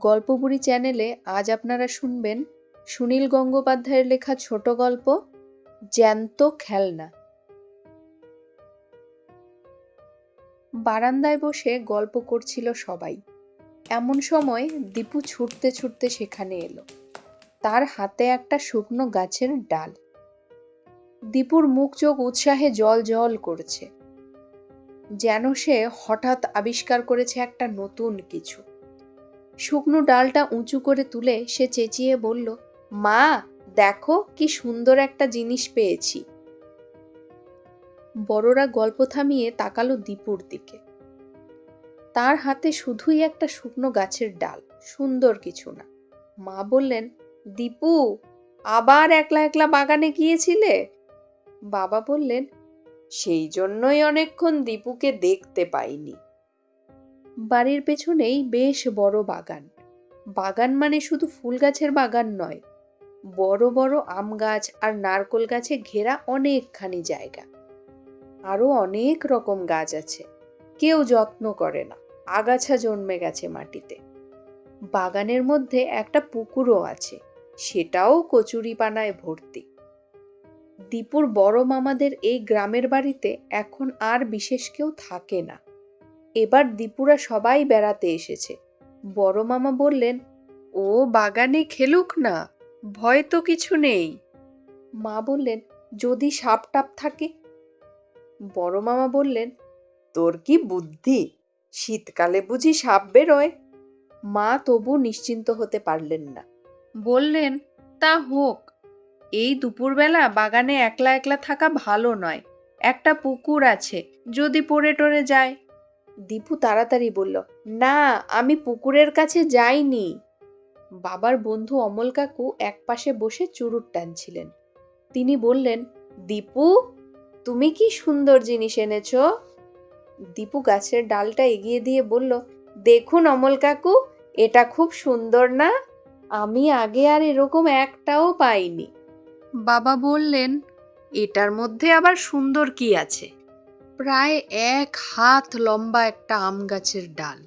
গল্পবুড়ি চ্যানেলে আজ আপনারা শুনবেন সুনীল গঙ্গোপাধ্যায়ের লেখা ছোট গল্প, জ্যান্ত খেলনা। বারান্দায় বসে গল্প করছিল সবাই। এমন সময় দীপু ছুটতে ছুটতে সেখানে এলো। তার হাতে একটা শুকনো গাছের ডাল। দীপুর মুখ চোখ উৎসাহে জল জল করছে। যেন সে হঠাৎ আবিষ্কার করেছে একটা নতুন কিছু। শুকনো ডালটা উঁচু করে তুলে সে চেঁচিয়ে বলল, মা, দেখো কি সুন্দর একটা জিনিস পেয়েছি। বড়রা গল্প থামিয়ে তাকালো দীপুর দিকে। তার হাতে শুধুই একটা শুকনো গাছের ডাল, সুন্দর কিছু না। মা বললেন, দীপু, আবার একলা একলা বাগানে গিয়েছিলে? বাবা বললেন, সেই জন্যই অনেকক্ষণ দীপুকে দেখতে পাইনি। বাড়ির পেছনেই বেশ বড় বাগান। বাগান মানে শুধু ফুল গাছের বাগান নয়, বড় বড় আম গাছ আর নারকোল গাছে ঘেরা অনেকখানি জায়গা। আরও অনেক রকম গাছ আছে, কেউ যত্ন করে না, আগাছা জন্মে গেছে মাটিতে। বাগানের মধ্যে একটা পুকুরও আছে, সেটাও কচুরিপানায় ভর্তি। দীপুর বড় মামাদের এই গ্রামের বাড়িতে এখন আর বিশেষ কেউ থাকে না। এবার দীপুরা সবাই বেড়াতে এসেছে। বড় মামা বললেন, ও বাগানে খেলুক না, ভয় তো কিছু নেই। মা বললেন, যদি সাপ টাপ থাকে? বড় মামা বললেন, তোর কি বুদ্ধি? শীতকালে বুঝি সাপ বেরোয়। মা তবু নিশ্চিন্ত হতে পারলেন না। বললেন, তা হোক, এই দুপুরবেলা বাগানে একলা একলা থাকা ভালো নয়। একটা পুকুর আছে, যদি পড়ে টরে যায় দীপু তাড়াতাড়ি বলল, না, আমি পুকুরের কাছে যাইনি। বাবার বন্ধু অমল কাকু একপাশে বসে চুরুট টানছিলেন। তিনি বললেন, দীপু, তুমি কি সুন্দর জিনিস এনেছ? দীপু গাছের ডালটা এগিয়ে দিয়ে বলল, দেখুন অমল কাকু, এটা খুব সুন্দর না? আমি আগে আর এরকম একটাও পাইনি। বাবা বললেন, এটার মধ্যে আবার সুন্দর কি আছে? প্রায় এক হাত লম্বা একটা আম গাছের ডাল।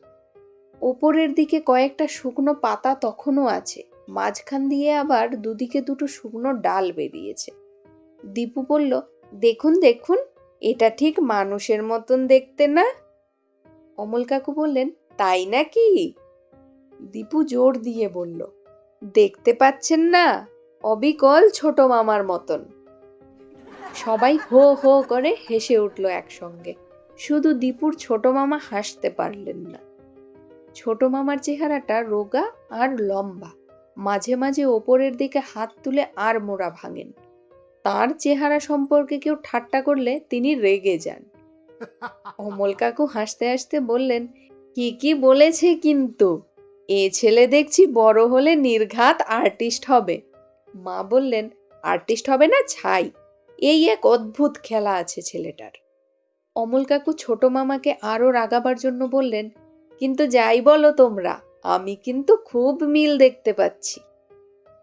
ওপরের দিকে কয়েকটা শুকনো পাতা তখনও আছে, মাঝখান দিয়ে আবার দুদিকে দুটো শুকনো ডাল বেরিয়েছে। দীপু বলল, দেখুন দেখুন, এটা ঠিক মানুষের মতন দেখতে না? অমল কাকু বললেন, তাই নাকি? দীপু জোর দিয়ে বলল, দেখতে পাচ্ছেন না, অবিকল ছোট মামার মতন। সবাই হো হো করে হেসে উঠল একসঙ্গে। শুধু দীপুর ছোট মামা হাসতে পারলেন না। ছোট মামার চেহারাটা রোগা আর লম্বা। মাঝে মাঝে ওপরের দিকে হাত তুলে আর মোড়া ভাঙেন। তার চেহারা সম্পর্কে কেউ ঠাট্টা করলে তিনি রেগে যান। অমল কাকু হাসতে হাসতে বললেন, কি কি বলেছে কিন্তু? এ ছেলে দেখছি বড় হলে নির্ঘাত আর্টিস্ট হবে। মা বললেন, আর্টিস্ট হবে না ছাই। এই এক অদ্ভুত খেলা আছে ছেলেটার। অমল কাকু ছোট মামাকে আরও রাগাবার জন্য বললেন, কিন্তু যাই বলো তোমরা, আমি কিন্তু খুব মিল দেখতে পাচ্ছি।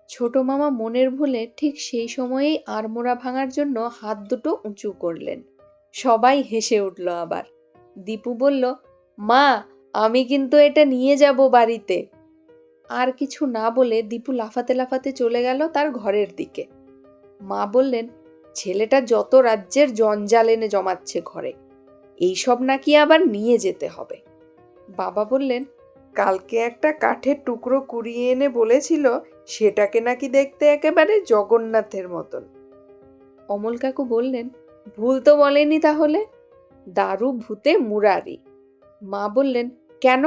ছোট মামা মনের ভুলে ঠিক সেই সময়েই আড়মোড়া ভাঙার জন্য হাত দুটো উঁচু করলেন। সবাই হেসে উঠল আবার। দীপু বলল, মা, আমি কিন্তু এটা নিয়ে যাব বাড়িতে। আর কিছু না বলে দীপু লাফাতে লাফাতে চলে গেল তার ঘরের দিকে। মা বললেন ছেলেটা যত রাজ্যের জঞ্জাল এনে জমাচ্ছে ঘরে, এইসব নাকি আবার নিয়ে যেতে হবে। বাবা বললেন, কালকে একটা কাঠের টুকরো কুড়িয়ে এনে বলেছিল, সেটাকে নাকি দেখতে একেবারে জগন্নাথের মতন। অমল কাকু বললেন, ভুল তো বলেনি তাহলে? দারু ভূতে মুরারি। মা বললেন, কেন?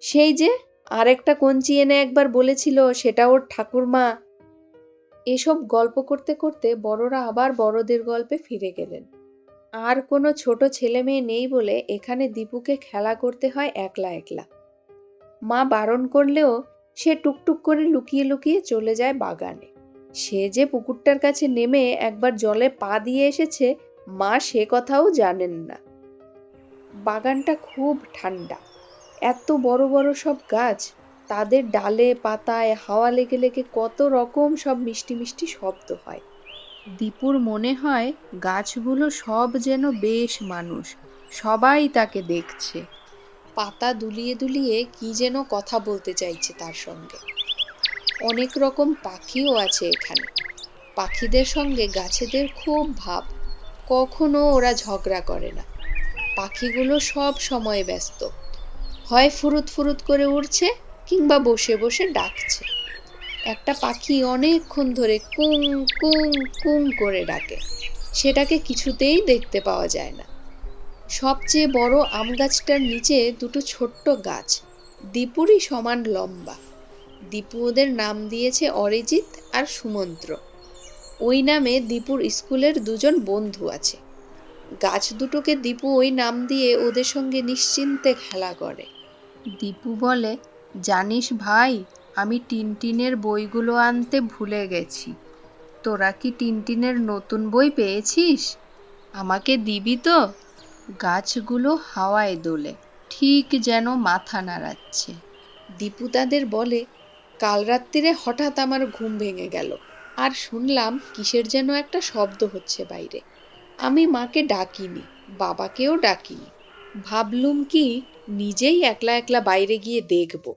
সেই যে আরেকটা কঞ্চি এনে একবার বলেছিল, সেটা ওর ঠাকুরমা এসব গল্প করতে করতে বড়রা আবার বড়দের গল্পে ফিরে গেলেন। আর কোনো ছোট ছেলে মেয়ে নেই বলে এখানে দীপুকে খেলা করতে হয় একলা একলা। মা বারণ করলেও সে টুকটুক করে লুকিয়ে লুকিয়ে চলে যায় বাগানে। সে যে পুকুরটার কাছে নেমে একবার জলে পা দিয়ে এসেছে, মা সে কথাও জানেন না। বাগানটা খুব ঠান্ডা। এত বড় বড় সব গাছ তাদের ডালে, পাতায়, হাওয়া লেগে লেগে কত রকম সব মিষ্টি মিষ্টি শব্দ হয়। দীপুর মনে হয় গাছগুলো সব যেন বেশ মানুষ, সবাই তাকে দেখছে। পাতা দুলিয়ে দুলিয়ে কি যেন কথা বলতে চাইছে তার সঙ্গে। অনেক রকম পাখিও আছে এখানে। পাখিদের সঙ্গে গাছেদের খুব ভাব, কখনো ওরা ঝগড়া করে না। পাখিগুলো সব সময় ব্যস্ত। হয় ফুরুত ফুরুত করে উড়ছে কিংবা বসে বসে ডাকছে। একটা পাখি অনেকক্ষণ ধরে কুং কুং কুং করে ডাকে। সেটাকে কিছুতেই দেখতে পাওয়া যায় না। সবচেয়ে বড় আম গাছটার নিচে দুটো ছোট্ট গাছ, দীপুরই সমান লম্বা। দীপু ওদের নাম দিয়েছে অরিজিৎ আর সুমন্ত্র। ওই নামে দীপুর স্কুলের দুজন বন্ধু আছে। গাছ দুটোকে দীপু ওই নাম দিয়ে ওদের সঙ্গে নিশ্চিন্তে খেলা করে। দীপু বলে জানিস ভাই, আমি টিনটিনের বইগুলো আনতে ভুলে গেছি। তোরা কি টিনটিনের নতুন বই পেয়েছিস? আমাকে দিবি তো? গাছগুলো হাওয়ায় দোলে, ঠিক যেন মাথা নাড়াচ্ছে। দীপু তাদের বলে, কাল রাত্রিরে হঠাৎ আমার ঘুম ভেঙে গেল। আর শুনলাম কিসের যেন একটা শব্দ হচ্ছে বাইরে। আমি মাকে ডাকিনি, বাবাকেও ডাকিনি। ভাবলুম কি, নিজেই একলা একলা বাইরে গিয়ে দেখব।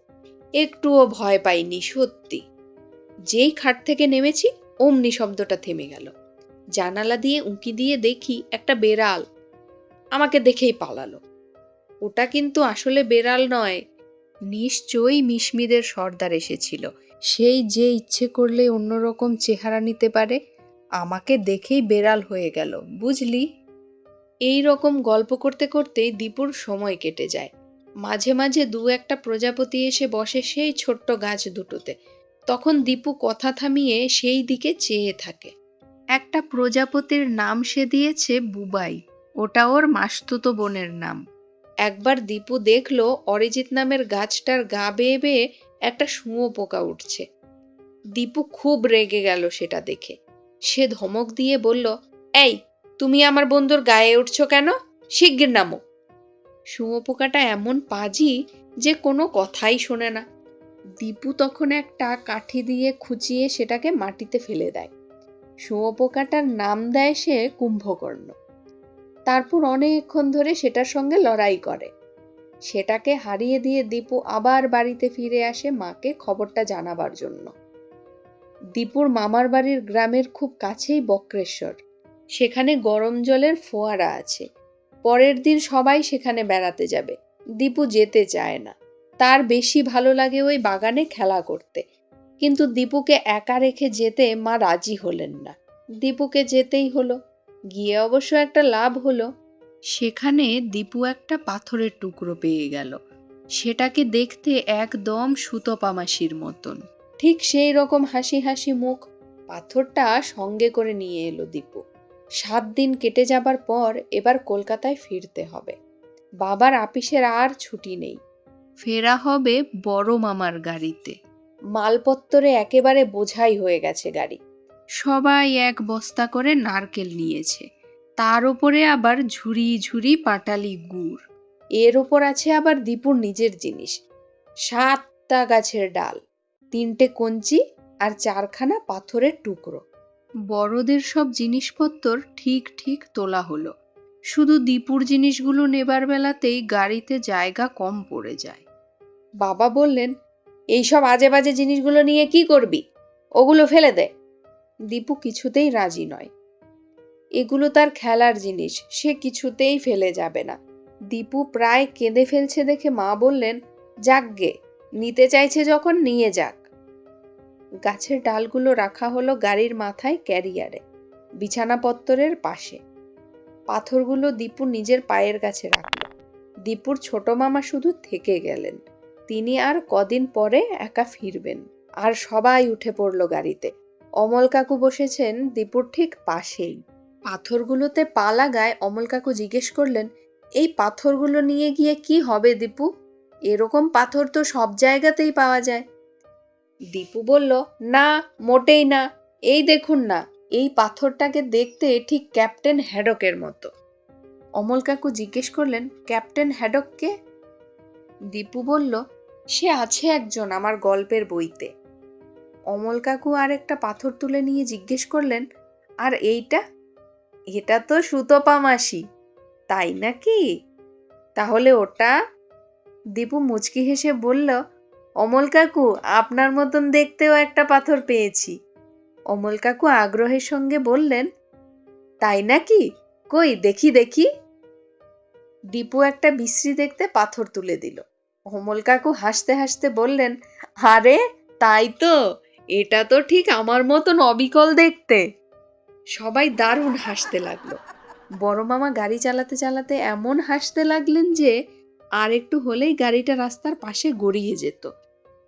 একটুও ভয় পাইনি, সত্যি। যেই খাট থেকে নেমেছি, অমনি শব্দটা থেমে গেল। জানালা দিয়ে উঁকি দিয়ে দেখি একটা বেড়াল আমাকে দেখেই পালালো। ওটা কিন্তু আসলে বেড়াল নয়, নিশ্চয়ই মিশমিদের সর্দার এসেছিল। সেই যে ইচ্ছে করলে অন্যরকম চেহারা নিতে পারে, আমাকে দেখেই বেড়াল হয়ে গেল, বুঝলি? এই রকম গল্প করতে করতে দীপুর সময় কেটে যায়। মাঝে মাঝে দু একটা প্রজাপতি এসে বসে সেই ছোট্ট গাছ দুটোতে। তখন দীপু কথা থামিয়ে সেই দিকে চেয়ে থাকে। একটা প্রজাপতির নাম সে দিয়েছে বুবাই। ওটা ওর মাসতুতো বোনের নাম। একবার দীপু দেখল অরিজিৎ নামের গাছটার গা বেয়ে বেয়ে একটা শুঁয়ো পোকা উঠছে। দীপু খুব রেগে গেল সেটা দেখে। সে ধমক দিয়ে বলল, এই, তুমি আমার বন্ধুর গায়ে উঠছো কেন? শিগগির নামো। শুঁয়ো পোকাটা এমন পাজি যে কোনো কথাই শোনে না। দীপু তখন একটা কাঠি দিয়ে খুঁচিয়ে সেটাকে মাটিতে ফেলে দেয়। শুঁয়োপোকাটার নাম দেয় সে কুম্ভকর্ণ। তারপর অনেকক্ষণ ধরে সেটার সঙ্গে লড়াই করে। সেটাকে হারিয়ে দিয়ে দীপু আবার বাড়িতে ফিরে আসে মাকে খবরটা জানাবার জন্য। দীপুর মামার বাড়ির গ্রামের খুব কাছেই বক্রেশ্বর। সেখানে গরম জলের ফোয়ারা আছে। পরের দিন সবাই সেখানে বেড়াতে যাবে। দীপু যেতে চায় না। তার বেশি ভালো লাগে ওই বাগানে খেলা করতে। কিন্তু দীপুকে একা রেখে যেতে মা রাজি হলেন না। দীপুকে যেতেই হলো। গিয়ে অবশ্য একটা লাভ হলো। সেখানে দীপু একটা পাথরের টুকরো পেয়ে গেল। সেটাকে দেখতে একদম সুতপামাসির মতন। ঠিক সেই রকম হাসি হাসি মুখ পাথরটা সঙ্গে করে নিয়ে এলো দীপু। সাত দিন কেটে যাবার পর এবার কলকাতায় ফিরতে হবে। বাবার আপিসের আর ছুটি নেই। ফেরা হবে বড় মামার গাড়িতে। মালপত্তরে একেবারে বোঝাই হয়ে গেছে গাড়ি। সবাই এক বস্তা করে নারকেল নিয়েছে। তার উপরে আবার ঝুড়ি ঝুড়ি পাটালি গুড়। এর ওপর আছে আবার দীপুর নিজের জিনিস। সাতটা গাছের ডাল তিনটে কঞ্চি আর চারখানা পাথরের টুকরো। বড়দের সব জিনিসপত্র ঠিক ঠিক তোলা হলো। শুধু দীপুর জিনিসগুলো নেবার বেলাতেই গাড়িতে জায়গা কম পড়ে যায়। বাবা বললেন, এইসব আজে বাজে জিনিসগুলো নিয়ে কি করবি? ওগুলো ফেলে দে। দীপু কিছুতেই রাজি নয়। এগুলো তার খেলার জিনিস, সে কিছুতেই ফেলে যাবে না। দীপু প্রায় কেঁদে ফেলছে দেখে মা বললেন যাকগে নিতে চাইছে যখন, নিয়ে যাক। গাছের ডালগুলো রাখা হলো গাড়ির মাথায় ক্যারিয়ারে, বিছানাপত্তরের পাশে। পাথরগুলো দীপু নিজের পায়ের কাছে রাখল। দীপুর ছোট মামা শুধু থেকে গেলেন। তিনি আর কদিন পরে একা ফিরবেন। আর সবাই উঠে পড়ল গাড়িতে। অমল কাকু বসেছেন দীপুর ঠিক পাশেই। পাথরগুলোতে পা লাগায় অমল কাকু জিজ্ঞেস করলেন, এই পাথরগুলো নিয়ে গিয়ে কি হবে দীপু? এরকম পাথর তো সব জায়গাতেই পাওয়া যায়। দীপু বলল, না, মোটেই না। এই দেখুন না, এই পাথরটাকে দেখতে ঠিক ক্যাপ্টেন হ্যাডকের মতো। অমল কাকু জিজ্ঞেস করলেন, ক্যাপ্টেন হ্যাডককে দীপু বলল, সে আছে একজন আমার গল্পের বইতে। অমল কাকু আর একটা পাথর তুলে নিয়ে জিজ্ঞেস করলেন, আর এইটা? এটা তো সুতপা মাসি। তাই নাকি? তাহলে ওটা? দীপু মুচকি হেসে বলল অমল কাকু, আপনার মতন দেখতেও একটা পাথর পেয়েছি। অমল কাকু আগ্রহের সঙ্গে বললেন, তাই নাকি? কই, দেখি দেখি। দীপু একটা বিশ্রী দেখতে পাথর তুলে দিল। অমল কাকু হাসতে হাসতে বললেন, আরে, তাই তো, এটা তো ঠিক আমার মতন অবিকল দেখতে। সবাই দারুণ হাসতে লাগল। বড় মামা গাড়ি চালাতে চালাতে এমন হাসতে লাগলেন যে, আর একটু হলেই গাড়িটা রাস্তার পাশে গড়িয়ে যেত।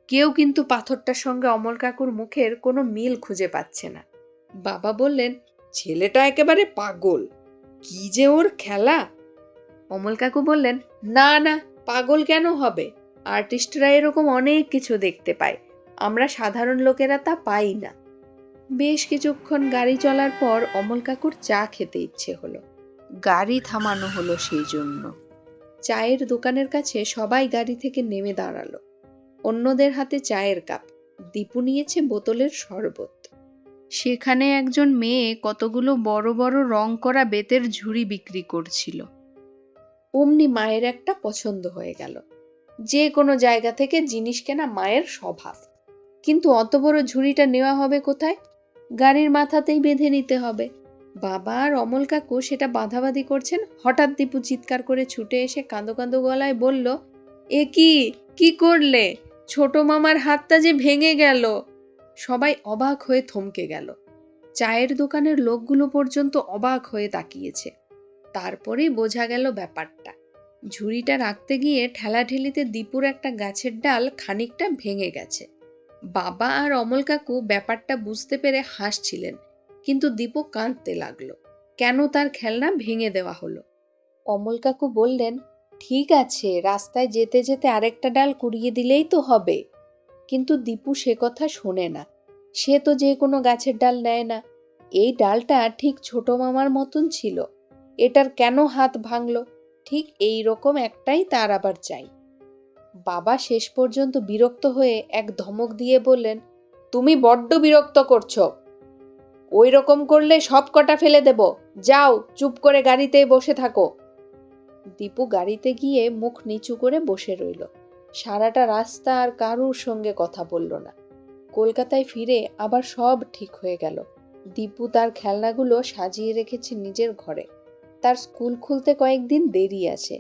কেউ কিন্তু পাথরটার সঙ্গে অমল কাকুর মুখের কোনো মিল খুঁজে পাচ্ছে না। বাবা বললেন ছেলেটা একেবারে পাগল। কি যে ওর খেলা? অমল কাকু বললেন না না পাগল কেন হবে? আর্টিস্টরা এরকম অনেক কিছু দেখতে পায়। আমরা সাধারণ লোকেরা তা পাই না। বেশ কিছুক্ষণ গাড়ি চলার পর অমল কাকুর চা খেতে ইচ্ছে হলো। গাড়ি থামানো হলো সেই জন্য। চায়ের দোকানের কাছে সবাই গাড়ি থেকে নেমে দাঁড়াল। অন্যদের হাতে চায়ের কাপ। দীপু নিয়েছে বোতলের শরবত। সেখানে একজন মেয়ে কতগুলো বড় বড় রং করা বেতের ঝুড়ি বিক্রি করছিল। অমনি মায়ের একটা পছন্দ হয়ে গেল। যে কোনো জায়গা থেকে জিনিস কেনা মায়ের স্বভাব। কিন্তু অত বড় ঝুড়িটা নেওয়া হবে কোথায়? গাড়ির মাথাতেই বেঁধে নিতে হবে। বাবা আর অমল কাকু সেটা বাঁধাবাঁধি করছেন। হঠাৎ দীপু চিৎকার করে ছুটে এসে কাঁদো কাঁদো গলায় বলল, এ কি? কি করলে? ছোট মামার হাতটা যে ভেঙে গেল। সবাই অবাক হয়ে থমকে গেল। চায়ের দোকানের লোকগুলো পর্যন্ত অবাক হয়ে তাকিয়েছে। তারপরেই বোঝা গেল ব্যাপারটা। ঝুড়িটা রাখতে গিয়ে ঠেলাঠেলিতে দীপুর একটা গাছের ডাল খানিকটা ভেঙে গেছে। বাবা আর অমল কাকু ব্যাপারটা বুঝতে পেরে হাসছিলেন, কিন্তু দীপু কাঁদতে লাগল। কেন তার খেলনা ভেঙে দেওয়া হলো? অমল কাকু বললেন ঠিক আছে, রাস্তায় যেতে যেতে আরেকটা ডাল কুড়িয়ে দিলেই তো হবে। কিন্তু দীপু সে কথা শোনে না। সে তো যে কোনো গাছের ডাল নেয় না। এই ডালটা ঠিক ছোট মামার মতন ছিল। এটার কেন হাত ভাঙল? ঠিক এই রকম একটাই তার আবার চাই। বাবা শেষ পর্যন্ত বিরক্ত হয়ে এক ধমক দিয়ে বললেন, তুমি বড্ড বিরক্ত করছ। ওই রকম করলে সব কটা ফেলে দেব। যাও, চুপ করে গাড়িতে বসে থাকো। দীপু গাড়িতে গিয়ে মুখ নিচু করে বসে রইল। সারাটা রাস্তা আর কারুর সঙ্গে কথা বলল না। কলকাতায় ফিরে আবার সব ঠিক হয়ে গেল। দীপু তার খেলনাগুলো সাজিয়ে রেখেছে নিজের ঘরে। তার স্কুল খুলতে কয়েকদিন দেরি আছে।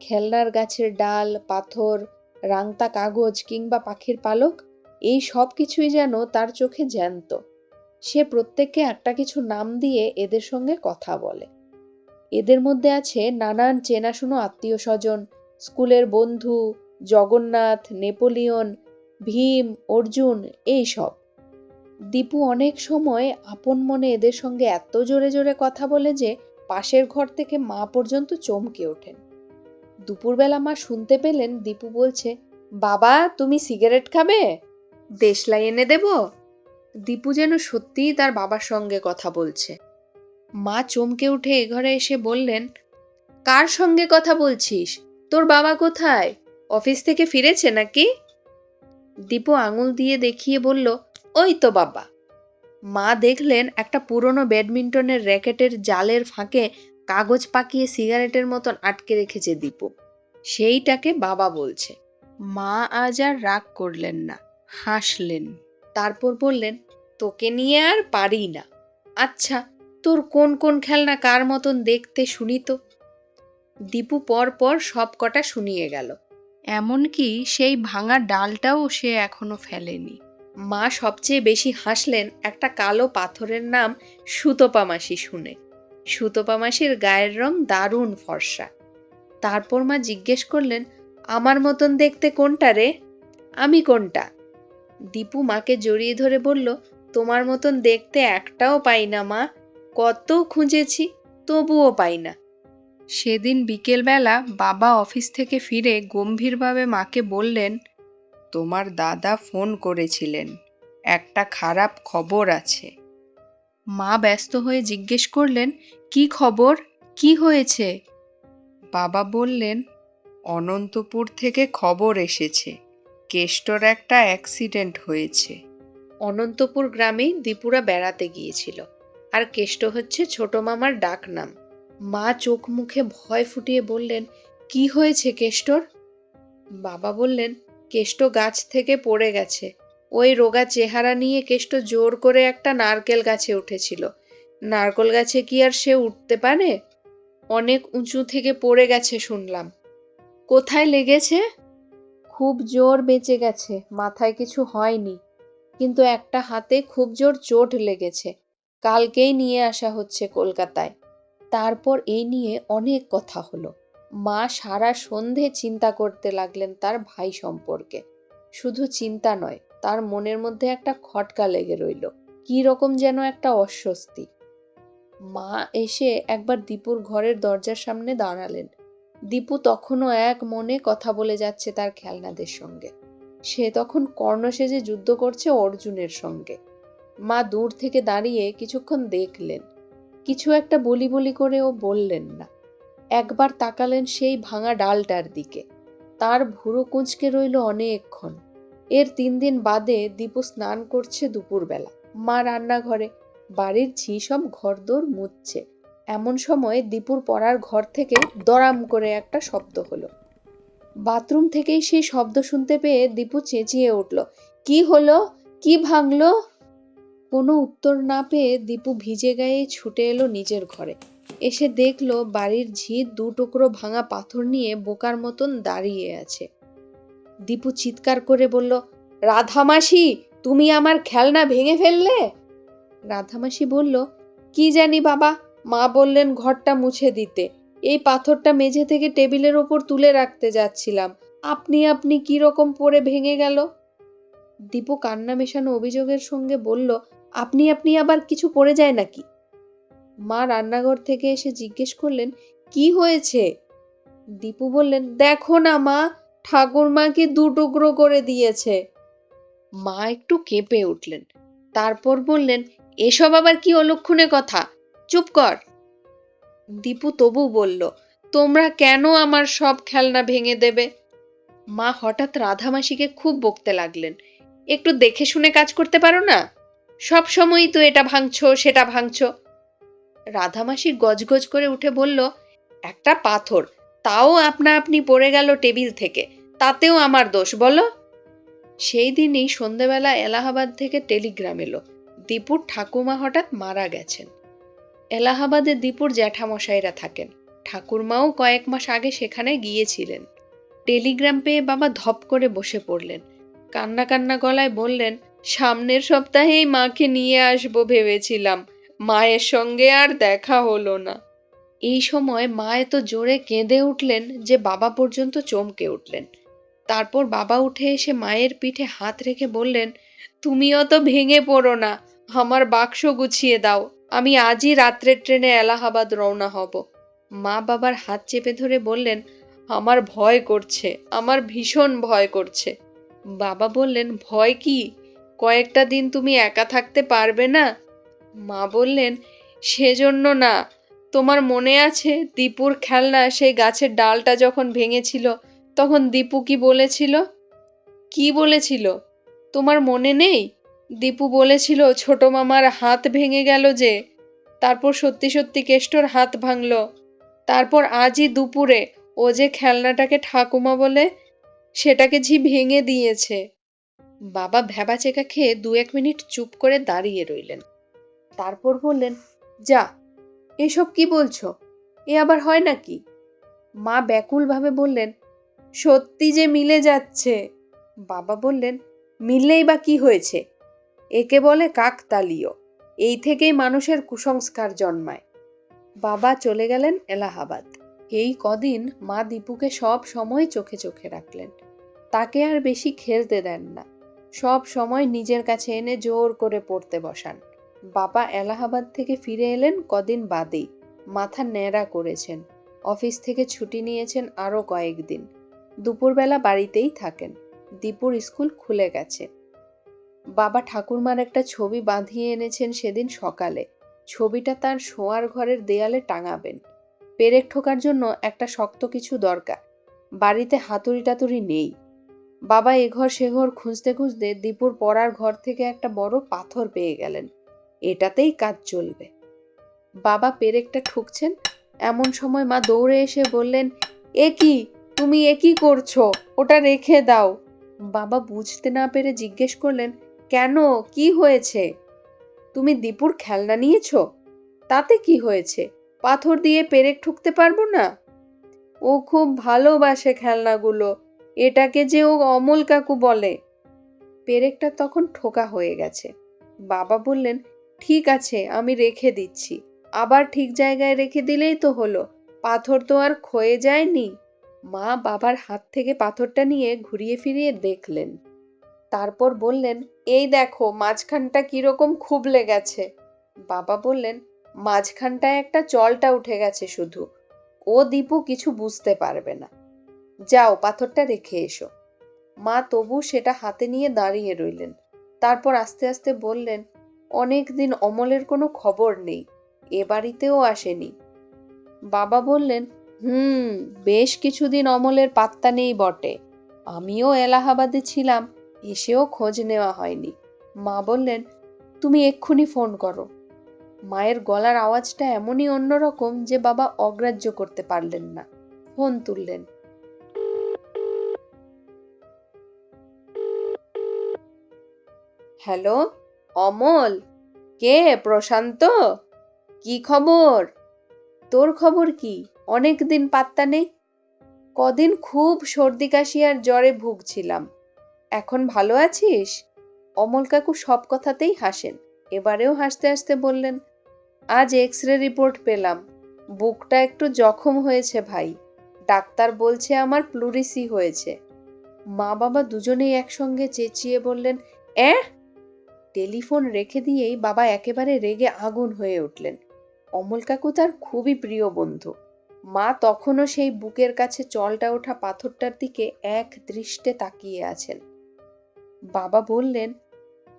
খেলনার গাছের ডাল, পাথর, রাংতা কাগজ কিংবা পাখির পালক, এই সব কিছুই যেন তার চোখে জ্যান্ত। সে প্রত্যেককে একটা কিছু নাম দিয়ে এদের সঙ্গে কথা বলে। এদের মধ্যে আছে নানান চেনাশুনো আত্মীয় স্বজন, স্কুলের বন্ধু, জগন্নাথ, নেপোলিয়ন, ভীম, অর্জুন, এই সব। দীপু অনেক সময় আপন মনে এদের সঙ্গে এত জোরে জোরে কথা বলে যে পাশের ঘর থেকে মা পর্যন্ত চমকে ওঠেন। দুপুরবেলা মা শুনতে পেলেন দীপু বলছে, বাবা, তুমি সিগারেট খাবে? দেশলাই এনে দেব? দীপু যেন সত্যিই তার বাবার সঙ্গে কথা বলছে। মা চমকে উঠে এ ঘরে এসে বললেন, কার সঙ্গে কথা বলছিস? তোর বাবা কোথায়? অফিস থেকে ফিরেছে নাকি? দীপু আঙুল দিয়ে দেখিয়ে বলল, ওই তো বাবা। মা দেখলেন একটা পুরনো ব্যাডমিন্টনের র্যাকেটের জালের ফাঁকে কাগজ পাকিয়ে সিগারেটের মতন আটকে রেখেছে দীপু। সেইটাকে বাবা বলছে। মা আজ আর রাগ করলেন না, হাসলেন। তারপর বললেন, তোকে নিয়ে আর পারি না। আচ্ছা তোর কোন কোন খেলনা কার মতন দেখতে শুনি তো দীপু পর পর সব কটা শুনিয়ে গেল। এমনকি সেই ভাঙা ডালটাও সে এখনও ফেলেনি। মা সবচেয়ে বেশি হাসলেন একটা কালো পাথরের নাম সুতপা মাসি শুনে। সুতপা মাসির গায়ের রং দারুণ ফর্সা। তারপর মা জিজ্ঞেস করলেন আমার মতন দেখতে কোনটা রে? আমি কোনটা? দীপু মাকে জড়িয়ে ধরে বলল তোমার মতন দেখতে একটাও পাই না মা। কত খুঁজেছি, তবুও পাই না। সেদিন বিকেলবেলা বাবা অফিস থেকে ফিরে গম্ভীরভাবে মাকে বললেন, তোমার দাদা ফোন করেছিলেন, একটা খারাপ খবর আছে। মা ব্যস্ত হয়ে জিজ্ঞেস করলেন, কি খবর? কি হয়েছে? বাবা বললেন, অনন্তপুর থেকে খবর এসেছে, কেষ্টর একটা অ্যাক্সিডেন্ট হয়েছে। অনন্তপুর গ্রামেই দীপুরা বেড়াতে গিয়েছিল। আর কেষ্ট হচ্ছে ছোট মামার ডাক নাম মা চোখ মুখে ভয় ফুটিয়ে বললেন, কি হয়েছে কেষ্টর? বাবা বললেন, কেষ্ট গাছ থেকে পড়ে গেছে। ওই রোগা চেহারা নিয়ে কেষ্ট জোর করে একটা নারকেল গাছে উঠেছিল। নারকেল গাছে কি আর সে উঠতে পারে? অনেক উঁচু থেকে পড়ে গেছে শুনলাম। কোথায় লেগেছে? খুব জোর বেঁচে গেছে, মাথায় কিছু হয়নি। কিন্তু একটা হাতে খুব জোর চোট লেগেছে। কালকেই নিয়ে আসা হচ্ছে কলকাতায়। তারপর এই নিয়ে অনেক কথা হলো। মা সারা সন্ধে চিন্তা করতে লাগলেন তার ভাই সম্পর্কে। শুধু চিন্তা নয়, তার মনের মধ্যে একটা খটকা লেগে রইল। কি রকম যেন একটা অস্বস্তি। মা এসে একবার দীপুর ঘরের দরজার সামনে দাঁড়ালেন। দীপু তখনও এক মনে কথা বলে যাচ্ছে তার খেলনাদের সঙ্গে। সে তখন কর্ণ সেজে যুদ্ধ করছে অর্জুনের সঙ্গে। মা দূর থেকে দাঁড়িয়ে কিছুক্ষণ দেখলেন। কিছু একটা বলি বলি করে ও বললেন না। একবার তাকালেন সেই ভাঙা ডালটার দিকে। তার ভুরু কুঁচকে রইল অনেকক্ষণ। এর তিন দিন বাদে দীপু স্নান করছে দুপুরবেলা। মা রান্নাঘরে। বাড়ির ঝি সব ঘরদোর মুছছে। এমন সময় দীপুর পড়ার ঘর থেকে দরাম করে একটা শব্দ হলো। বাথরুম থেকেই সেই শব্দ শুনতে পেয়ে দীপু চেঁচিয়ে উঠল, কি হলো? কি ভাঙলো? কোনো উত্তর না পেয়ে দীপু ভিজে গায়ে ছুটে এলো নিজের ঘরে। এসে দেখল বাড়ির ঝি দু টুকরো ভাঙা পাথর নিয়ে বোকার মতন দাঁড়িয়ে আছে। দীপু চিৎকার করে বলল রাধামাসি তুমি আমার খেলনা ভেঙে ফেললে? রাধামাসি বলল, কি জানি বাবা, মা বললেন ঘরটা মুছে দিতে। এই পাথরটা মেঝে থেকে টেবিলের ওপর তুলে রাখতে যাচ্ছিলাম। আপনি আপনি কি রকম পড়ে ভেঙে গেল? দীপু কান্না মেশানো অভিযোগের সঙ্গে বলল আপনি আপনি আবার কিছু পড়ে যায় নাকি? মা রান্নাঘর থেকে এসে জিজ্ঞেস করলেন, কি হয়েছে? দীপু বললেন, দেখো না মা, ঠাকুরমাকে দু টুকরো করে দিয়েছে। মা একটু কেঁপে উঠলেন, তারপর বললেন, এসব আবার কি অলক্ষণে কথা? চুপ কর। দীপু তবু বলল, তোমরা কেন আমার সব খেলনা ভেঙে দেবে? মা হঠাৎ রাধামাসিকে খুব বকতে লাগলেন, একটু দেখে শুনে কাজ করতে পারো না? সব সময়ই তো এটা ভাঙছো, সেটা ভাঙছো। রাধামাসি গজগজ করে উঠে বলল, একটা পাথর, তাও আপনা আপনি পড়ে গেল টেবিল থেকে, তাতেও আমার দোষ, বলো? সেই দিনই সন্ধেবেলা এলাহাবাদ থেকে টেলিগ্রাম এলো। দীপুর ঠাকুমা হঠাৎ মারা গেছেন। এলাহাবাদে দীপুর জ্যাঠামশাইরা থাকেন। ঠাকুরমাও কয়েক মাস আগে সেখানে গিয়েছিলেন। টেলিগ্রাম পেয়ে বাবা ধপ করে বসে পড়লেন। কান্না কান্না গলায় বললেন সামনের সপ্তাহেই মাকে নিয়ে আসব ভেবেছিলাম। মায়ের সঙ্গে আর দেখা হলো না। এই সময় মা এত জোরে কেঁদে উঠলেন যে বাবা পর্যন্ত চমকে উঠলেন। তারপর বাবা উঠে এসে মায়ের পিঠে হাত রেখে বললেন, তুমি অত ভেঙে পড়ো না, আমার বাক্স গুছিয়ে দাও, আমি আজই রাত্রের ট্রেনে এলাহাবাদ রওনা হব। মা বাবার হাত চেপে ধরে বললেন, আমার ভয় করছে, আমার ভীষণ ভয় করছে। বাবা বললেন, ভয় কি? কয়েকটা দিন তুমি একা থাকতে পারবে না? মা বললেন, সেজন্য না। তোমার মনে আছে দীপুর খেলনা সেই গাছের ডালটা যখন ভেঙেছিল, তখন দীপু কি বলেছিল? কি বলেছিল? তোমার মনে নেই? দীপু বলেছিল, ছোট মামার হাত ভেঙে গেল যে। তারপর সত্যি সত্যি কেষ্টর হাত ভাঙল। তারপর আজই দুপুরে ও যে খেলনাটাকে ঠাকুমা বলে, সেটাকে ঝি ভেঙে দিয়েছে। বাবা ভ্যাবা চেকা খেয়ে দু এক মিনিট চুপ করে দাঁড়িয়ে রইলেন। তারপর বললেন, যা, এসব কি বলছো? এ আবার হয় নাকি? মা ব্যাকুলভাবে বললেন, সত্যি যে মিলে যাচ্ছে। বাবা বললেন, মিললেই বা কি হয়েছে? একে বলে কাকতালীয়। এই থেকেই মানুষের কুসংস্কার জন্মায়। বাবা চলে গেলেন এলাহাবাদ। এই কদিন মা দীপুকে সব সময় চোখে চোখে রাখলেন। তাকে আর বেশি খেলতে দেন না। সব সময় নিজের কাছে এনে জোর করে পড়তে বসান। বাবা এলাহাবাদ থেকে ফিরে এলেন কদিন বাদেই। মাথা ন্যাড়া করেছেন। অফিস থেকে ছুটি নিয়েছেন আরও কয়েকদিন দুপুরবেলা বাড়িতেই থাকেন। দীপুর স্কুল খুলে গেছে। বাবা ঠাকুরমার একটা ছবি বাঁধিয়ে এনেছেন সেদিন সকালে। ছবিটা তার শোয়ার ঘরের দেয়ালে টাঙাবেন। পেরেক ঠোকার জন্য একটা শক্ত কিছু দরকার। বাড়িতে হাতুড়ি টাতুড়ি নেই। বাবা এঘর সেঘর খুঁজতে খুঁজতে দীপুর পড়ার ঘর থেকে একটা বড় পাথর পেয়ে গেলেন। এটাতেই কাজ চলবে। বাবা পেরেকটা ঠুকছেন। এমন সময় মা দৌড়ে এসে বললেন, এ কি? তুমি এ কি করছ? ওটা রেখে দাও। বাবা বুঝতে না পেরে জিজ্ঞেস করলেন, কেন? কি হয়েছে? তুমি দীপুর খেলনা নিয়েছো? তাতে কি হয়েছে? পাথর দিয়ে পেরেক ঠুকতে পারব না? ও খুব ভালোবাসে খেলনাগুলো। এটাকে যে ও অমল কাকু বলে। পেরেকটা তখন ঠোকা হয়ে গেছে। বাবা বললেন, ঠিক আছে, আমি রেখে দিচ্ছি। আবার ঠিক জায়গায় রেখে দিলেই তো হলো। পাথর তো আর ক্ষয়ে যায়নি। মা বাবার হাত থেকে পাথরটা নিয়ে ঘুরিয়ে ফিরিয়ে দেখলেন। তারপর বললেন, এই দেখো, মাঝখানটা কীরকম খুবলে গেছে। বাবা বললেন, মাঝখানটায় একটা চলটা উঠে গেছে শুধু। ও দীপু কিছু বুঝতে পারবে না। যাও, পাথরটা রেখে এসো। মা তবু সেটা হাতে নিয়ে দাঁড়িয়ে রইলেন। তারপর আস্তে আস্তে বললেন, অনেক দিন অমলের কোনো খবর নেই, এ বাড়িতেও আসেনি। বাবা বললেন, হুম, বেশ কিছুদিন অমলের পাত্তা নেই বটে। আমিও এলাহাবাদে ছিলাম, এসেও খোঁজ নেওয়া হয়নি। মা বললেন, তুমি এক্ষুনি ফোন করো। মায়ের গলার আওয়াজটা এমনই অন্যরকম যে বাবা অগ্রাহ্য করতে পারলেন না। ফোন তুললেন। হ্যালো, অমল। কে, প্রশান্ত? কি খবর? তোর খবর কি? অনেক দিন পাত্তা নেই। কদিন খুব সর্দি কাশি আর জ্বরে ভুগছিলাম। এখন ভালো আছিস? অমল কাকু সব কথাতেই হাসেন। এবারেও হাসতে হাসতে বললেন, আজ এক্স রে রিপোর্ট পেলাম। বুকটা একটু জখম হয়েছে ভাই। ডাক্তার বলছে আমার প্লুরিসি হয়েছে। মা বাবা দুজনেই একসঙ্গে চেঁচিয়ে বললেন, অ্যাঁ? টেলিফোন রেখে দিয়েই বাবা একেবারে রেগে আগুন হয়ে উঠলেন। অমল কাকু তার খুবই প্রিয় বন্ধু। মা তখনও সেই বুকের কাছে চলটা ওঠা পাথরটার দিকে এক দৃষ্টে তাকিয়ে আছেন। বাবা বললেন,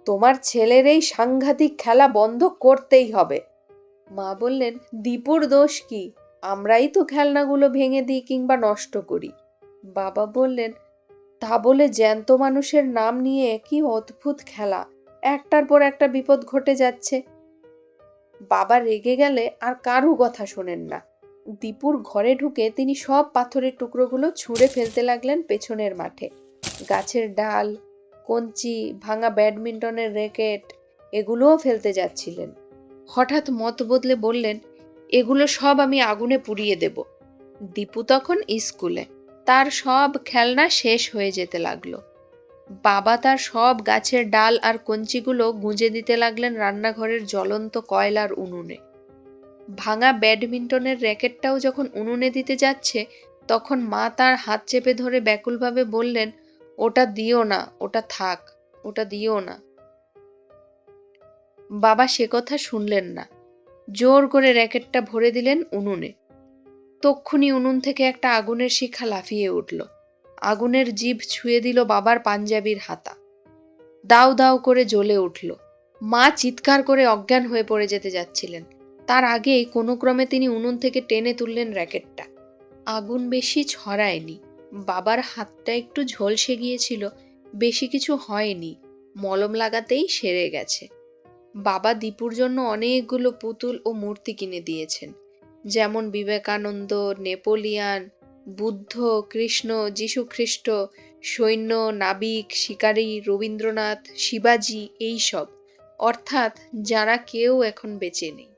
তোমার ছেলের এই সাংঘাতিক খেলা বন্ধ করতেই হবে। মা বললেন, দীপুর দোষ কি? আমরাই তো খেলনাগুলো ভেঙে দিই কিংবা নষ্ট করি। বাবা বললেন, তা বলে জ্যান্ত মানুষের নাম নিয়ে কি অদ্ভুত খেলা। একটার পর একটা বিপদ ঘটে যাচ্ছে। বাবা রেগে গেলে আর কারু কথা শোনেন না। দীপুর ঘরে ঢুকে তিনি সব পাথরের টুকরোগুলো ছুঁড়ে ফেলতে লাগলেন পেছনের মাঠে। গাছের ডাল, কঞ্চি, ভাঙা ব্যাডমিন্টনের র্যাকেট, এগুলোও ফেলতে যাচ্ছিলেন। হঠাৎ মত বদলে বললেন, এগুলো সব আমি আগুনে পুড়িয়ে দেব। দীপু তখন স্কুলে। তার সব খেলনা শেষ হয়ে যেতে লাগল। বাবা তার সব গাছের ডাল আর কঞ্চিগুলো গুঁজে দিতে লাগলেন রান্নাঘরের জ্বলন্ত কয়লার উনুনে। ভাঙা ব্যাডমিন্টনের র্যাকেটটাও যখন উনুনে দিতে যাচ্ছে, তখন মা তার হাত চেপে ধরে ব্যাকুলভাবে বললেন, ওটা দিও না, ওটা থাক, ওটা দিও না। বাবা সে কথা শুনলেন না। জোর করে র্যাকেটটা ভরে দিলেন উনুনে। তক্ষুনি উনুন থেকে একটা আগুনের শিখা লাফিয়ে উঠল। আগুনের জিভ ছুঁয়ে দিল বাবার পাঞ্জাবির হাতা। দাউ দাউ করে জ্বলে উঠল। মা চিৎকার করে অজ্ঞান হয়ে পড়ে যেতে যাচ্ছিলেন। তার আগেই কোনো ক্রমে তিনি উনুন থেকে টেনে তুললেন র্যাকেটটা। আগুন বেশি ছড়ায়নি। বাবার হাতটা একটু ঝলসে গিয়েছিল। বেশি কিছু হয়নি। মলম লাগাতেই সেরে গেছে। বাবা দীপুর জন্য অনেকগুলো পুতুল ও মূর্তি কিনে দিয়েছেন। যেমন বিবেকানন্দ, নেপোলিয়ান বুদ্ধ, কৃষ্ণ যীশু খ্রিস্ট সৈন্য, নাবিক, শিকারী, রবীন্দ্রনাথ, শিবাজি, এইসব। অর্থাৎ যারা কেউ এখন বেঁচে নেই।